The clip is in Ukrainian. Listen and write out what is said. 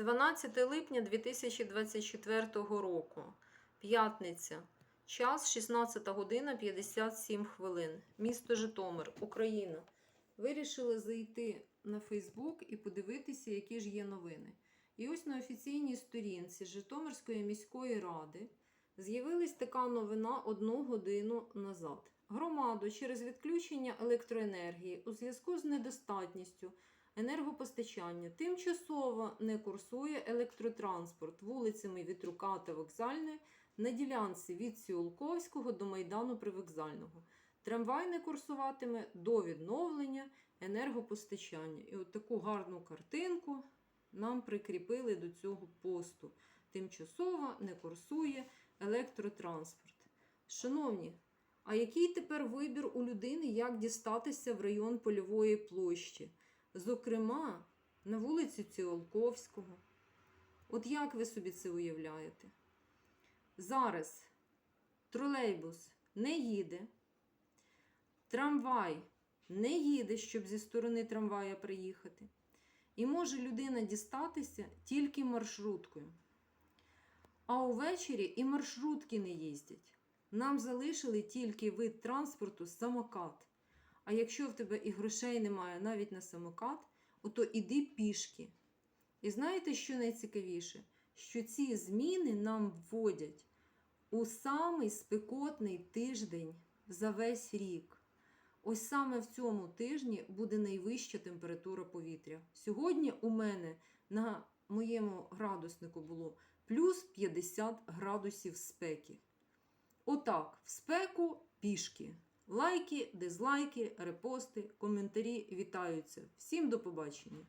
12 липня 2024 року. П'ятниця. Час 16 година 57 хвилин. Місто Житомир, Україна. Вирішили зайти на Фейсбук і подивитися, які ж є новини. І ось на офіційній сторінці Житомирської міської ради з'явилась така новина одну годину назад. Громаду через відключення електроенергії у зв'язку з недостатністю енергопостачання тимчасово не курсує електротранспорт вулицями Вітрука та Вокзальної на ділянці від Сіулковського до Майдану Привокзального. Трамвай не курсуватиме до відновлення енергопостачання. І от таку гарну картинку нам прикріпили до цього посту. Тимчасово не курсує електротранспорт. Шановні, а який тепер вибір у людини, як дістатися в район Польової площі? Зокрема, на вулицю Ціолковського. От як ви собі це уявляєте? Зараз тролейбус не їде, трамвай не їде, щоб зі сторони трамвая приїхати. І може людина дістатися тільки маршруткою. А увечері і маршрутки не їздять. Нам залишили тільки вид транспорту самокат. А якщо в тебе і грошей немає навіть на самокат, ото іди пішки. І знаєте, що найцікавіше? Що ці зміни нам вводять у самий спекотний тиждень за весь рік. Ось саме в цьому тижні буде найвища температура повітря. Сьогодні у мене на моєму градуснику було плюс 50 градусів спеки. Отак, в спеку пішки. Лайки, дизлайки, репости, коментарі вітаються. Всім до побачення!